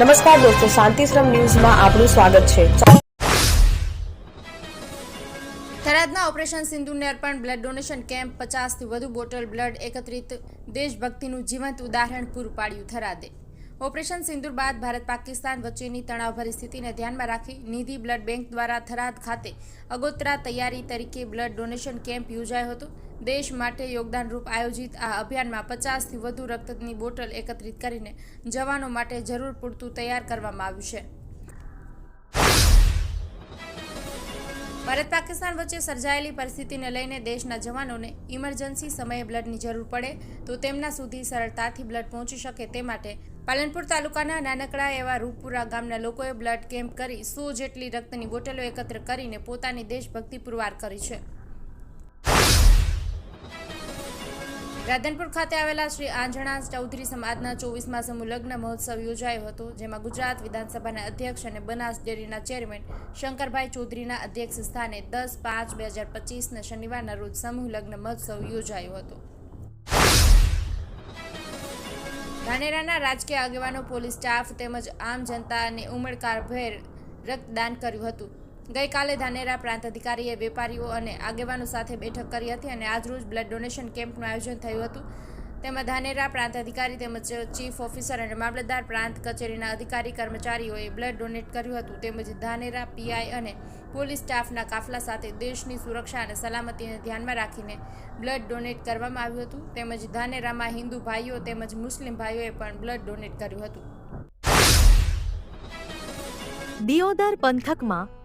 નમસ્કાર દોસ્તો શાંતિશ્રમ ન્યૂઝમાં આપનું સ્વાગત છે. થરાદના ઓપરેશન સિંધુને અર્પણ બ્લડ ડોનેશન કેમ્પ પચાસથી વધુ બોટલ બ્લડ એકત્રિત દેશભક્તિનું જીવંત ઉદાહરણ પૂરું પાડ્યું થરાદે. ઓપરેશન સિંદુર બાદ ભારત પાકિસ્તાન વચ્ચેની તણાવભરી સ્થિતિને ધ્યાનમાં રાખી નિધિ બ્લડ બેંક દ્વારા થરાદ ખાતે અગોતરા તૈયારી તરીકે બ્લડ ડોનેશન કેમ્પ યોજાયો હતો. દેશ માટે યોગદાનરૂપ આયોજિત આ અભિયાનમાં પચાસથી વધુ રક્તની બોટલ એકત્રિત કરીને જવાનો માટે જરૂર પૂરતું તૈયાર કરવામાં આવ્યું છે. ભારત પાકિસ્તાન વચ્ચે સર્જાયેલી પરિસ્થિતિને લઈને દેશના જવાનોને ઇમરજન્સી સમયે બ્લડની જરૂર પડે તો તેમના સુધી સરળતાથી બ્લડ પહોંચી શકે તે માટે પાલનપુર તાલુકાના નાનકડા એવા રૂપપુરા ગામના લોકોએ બ્લડ કેમ્પ કરી સો જેટલી રક્તની બોટલો એકત્ર કરીને પોતાની દેશભક્તિ પુરવાર કરી છે. રાધનપુર ખાતે આવેલા શ્રી આંજણા ચૌધરી સમાજના ચોવીસમાં સમૂહ લગ્ન મહોત્સવ યોજાયો હતો, જેમાં ગુજરાત વિધાનસભાના અધ્યક્ષ અને બનાસ ડેરીના ચેરમેન શંકરભાઈ ચૌધરીના અધ્યક્ષ સ્થાને દસ પાંચ બે હજાર પચીસના શનિવારના રોજ સમૂહ લગ્ન મહોત્સવ યોજાયો હતો. ધાનેરાના રાજકીય આગેવાનો, પોલીસ સ્ટાફ તેમજ આમ જનતા અને ઉમળકાભેર રક્તદાન કર્યું હતું. ગઈકાલે ધાનેરા પ્રાંત અધિકારીએ વેપારીઓ અને આગેવાનો સાથે બેઠક કરી હતી અને આજરોજ બ્લડ ડોનેશન કેમ્પનું આયોજન થયું હતું. તેમાં ધાનેરા પ્રાંત અધિકારી તેમજ ચીફ ઓફિસર અને મામલતદાર પ્રાંત કચેરીના અધિકારી કર્મચારીઓએ બ્લડ ડોનેટ કર્યું હતું. તેમજ ધાનેરા પીઆઈ અને પોલીસ સ્ટાફના કાફલા સાથે દેશની સુરક્ષા અને સલામતીને ધ્યાનમાં રાખીને બ્લડ ડોનેટ કરવામાં આવ્યું હતું. તેમજ ધાનેરામાં હિન્દુ ભાઈઓ તેમજ મુસ્લિમ ભાઈઓએ પણ બ્લડ ડોનેટ કર્યું હતું. દિયોદર પંથકમાં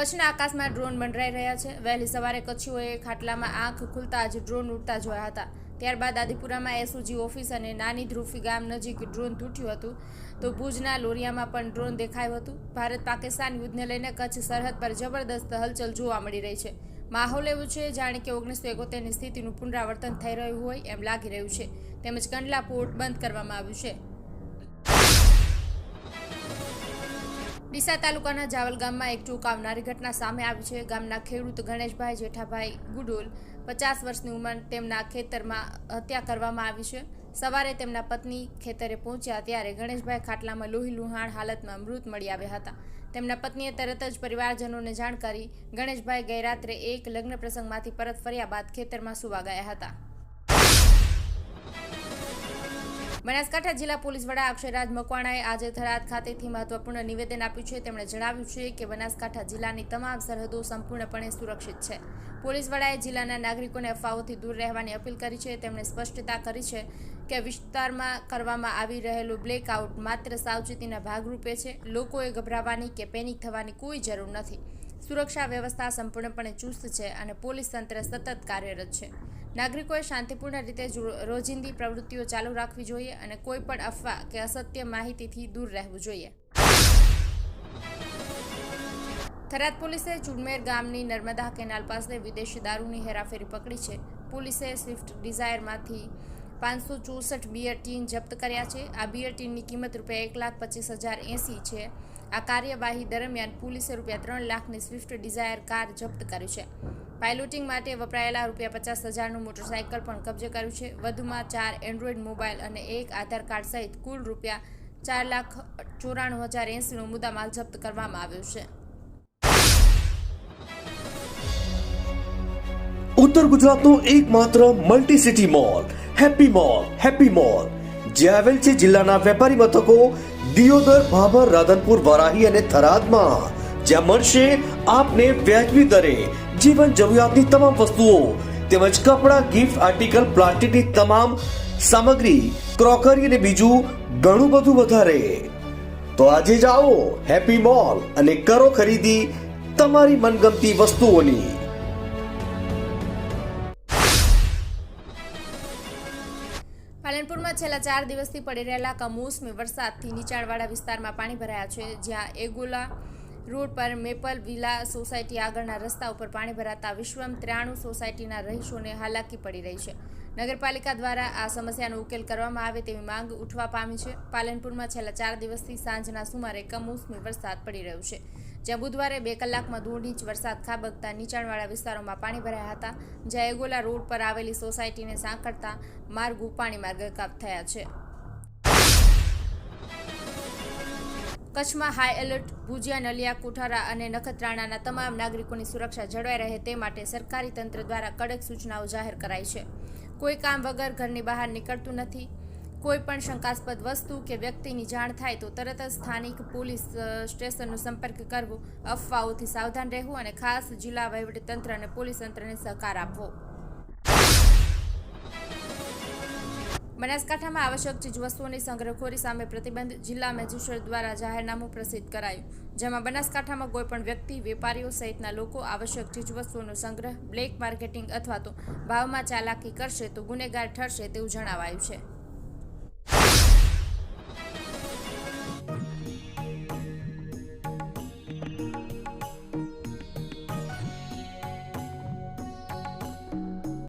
કચ્છના આકાશમાં ડ્રોન મંડરાઈ રહ્યા છે. વહેલી સવારે કચ્છીઓએ ખાટલામાં આંખ ખુલતા જ ડ્રોન ઉડતા જોયા હતા. ત્યારબાદ આદિપુરામાં એસઓજી ઓફિસ અને નાની ધ્રુફી ગામ નજીક ડ્રોન તૂટ્યું હતું. તો ભુજના લોરિયામાં પણ ડ્રોન દેખાયું હતું. ભારત પાકિસ્તાન યુદ્ધને લઈને કચ્છ સરહદ પર જબરદસ્ત હલચલ જોવા મળી રહી છે. માહોલ એવું છે જાણે કે ઓગણીસો એકોતેરની સ્થિતિનું પુનરાવર્તન થઈ રહ્યું હોય એમ લાગી રહ્યું છે. તેમજ કંડલા પોર્ટ બંધ કરવામાં આવ્યું છે. ડીસા તાલુકાના જાવલ ગામમાં એક ચોંકાવનારી ઘટના સામે આવી છે. ગામના ખેડૂત ગણેશભાઈ જેઠાભાઈ ગુડોલ પચાસ વર્ષની ઉંમર તેમના ખેતરમાં હત્યા કરવામાં આવી છે. સવારે તેમના પત્ની ખેતરે પહોંચ્યા ત્યારે ગણેશભાઈ ખાટલામાં લોહી લુહાણ હાલતમાં મૃત મળી આવ્યા હતા. તેમના પત્નીએ તરત જ પરિવારજનોને જાણ કરી ગણેશભાઈ ગઈરાત્રે એક લગ્ન પ્રસંગમાંથી પરત ફર્યા બાદ ખેતરમાં સુવા ગયા હતા. બનાસકાંઠા જિલ્લા પોલીસ વડા અક્ષયરાજ મકવાણાએ આજે થરાદ ખાતેથી મહત્વપૂર્ણ નિવેદન આપ્યું છે. તેમણે જણાવ્યું છે કે બનાસકાંઠા જિલ્લાની તમામ સરહદો સંપૂર્ણપણે સુરક્ષિત છે. પોલીસ વડાએ જિલ્લાના નાગરિકોને અફવાઓથી દૂર રહેવાની અપીલ કરી છે. તેમણે સ્પષ્ટતા કરી છે કે વિસ્તારમાં કરવામાં આવી રહેલું બ્લેકઆઉટ માત્ર સાવચેતીના ભાગરૂપે છે. લોકોએ ગભરાવાની કે પેનિક થવાની કોઈ જરૂર નથી. સુરક્ષા વ્યવસ્થા સંપૂર્ણપણે ચુસ્ત છે અને પોલીસ તંત્ર સતત કાર્યરત છે. નાગરિકોએ શાંતિપૂર્ણ રીતે રોજિંદી પ્રવૃત્તિઓ ચાલુ રાખવી જોઈએ અને કોઈ પણ અફવા કે અસત્ય માહિતીથી દૂર રહેવું જોઈએ. થરાદ પોલીસે ચુડમેર ગામની નર્મદા કેનાલ પાસે વિદેશી દારૂની હેરાફેરી પકડી છે. પોલીસે સ્વિફ્ટ ડિઝાયરમાંથી પાંચસો ચોસઠ બિયર ટીન જપ્ત કર્યા છે. આ બિયર ટીનની કિંમત રૂપિયા એક લાખ પચીસ હજાર એંસી છે. આ કાર્યવાહી દરમિયાન પોલીસે રૂપિયા ત્રણ લાખની સ્વિફ્ટ ડિઝાયર કાર જપ્ત કરી છે. પાયલોટિંગ માટે વપરાયેલા રૂપિયા પચાસ હજારનું મોટરસાયકલ પણ કબજે કર્યું છે. વધુમાં ચાર એન્ડ્રોઈડ મોબાઈલ અને એક આધાર કાર્ડ સહિત કુલ રૂપિયા ચાર લાખ ચોરાણું હજાર એંસીનો મુદ્દામાલ જપ્ત કરવામાં આવ્યો છે. ઉત્તર ગુજરાતનો એકમાત્ર multi city mall happy mall happy mall, જે આવેલ છે જિલ્લાના વેપારી મથકો દિયોદર, ભાભર, રાધનપુર, વરાહી અને થરાદમાં. જ્યાં મળશે, આપને વ્યાજબી દરે જીવન જરૂરિયાતની તમામ વસ્તુઓ તેમજ કપડાં ગિફ્ટ આર્ટિકલ પ્લાસ્ટિકની તમામ સામગ્રી ક્રોકરી અને બીજું ઘણું બધું વધારે. તો આજે જાઓ હેપી મોલ અને કરો ખરીદી તમારી મનગમતી વસ્તુઓની. પાલનપુરમાં છેલ્લા ચાર દિવસથી પડી રહેલા કમોસમી વરસાદથી નીચાણવાળા વિસ્તારમાં પાણી ભરાયા છે, જ્યાં એગોલા રોડ પર મેપલ વિલા સોસાયટી આગળના રસ્તા ઉપર પાણી ભરાતા વિશ્વમ ત્રાણું સોસાયટીના રહીશોને હાલાકી પડી રહી છે. નગરપાલિકા દ્વારા આ સમસ્યાનો ઉકેલ કરવામાં આવે તેવી માંગ ઉઠવા પામી છે. પાલનપુરમાં છેલ્લા ચાર દિવસથી સાંજના સુમારે કમોસમી વરસાદ પડી રહ્યો છે. જ્યાં બુધવારે બે કલાકમાં દોઢ ઇંચ વરસાદ ખાબકતા નીચાણવાળા વિસ્તારોમાં પાણી ભરાયા હતા. જ્યાં એગોલા રોડ પર આવેલી સોસાયટીને સાંકળતા માર્ગો પાણીમાં ગરકાવ થયા છે. કચ્છમાં હાઈ એલર્ટ ભુજિયા, નલિયા, કુઠારા અને નખત્રાણાના તમામ નાગરિકોની સુરક્ષા જળવાઈ રહે તે માટે સરકારી તંત્ર દ્વારા કડક સૂચનાઓ જાહેર કરાઈ છે. કોઈ કામ વગર ઘરની બહાર નીકળતું નથી. કોઈ પણ શંકાસ્પદ વસ્તુ કે વ્યક્તિની જાણ થાય તો તરત જ સ્થાનિક પોલીસ સ્ટેશનનો સંપર્ક કરવો, અફવાઓથી સાવધાન રહેવું અને ખાસ જિલ્લા વહીવટીતંત્ર અને પોલીસ તંત્રને સહકાર આપવો. બનાસકાંઠામાં આવશ્યક ચીજવસ્તુઓની સંગ્રહખોરી સામે પ્રતિબંધ જિલ્લા મેજિસ્ટ્રેટ દ્વારા જાહેરનામું પ્રસિદ્ધ કરાયું, જેમાં બનાસકાંઠામાં કોઈપણ વ્યક્તિ, વેપારીઓ સહિતના લોકો આવશ્યક ચીજવસ્તુઓનો સંગ્રહ, બ્લેક માર્કેટિંગ અથવા તો ભાવમાં ચાલાકી કરશે તો ગુનેગાર ઠરશે તેવું જણાવાયું છે.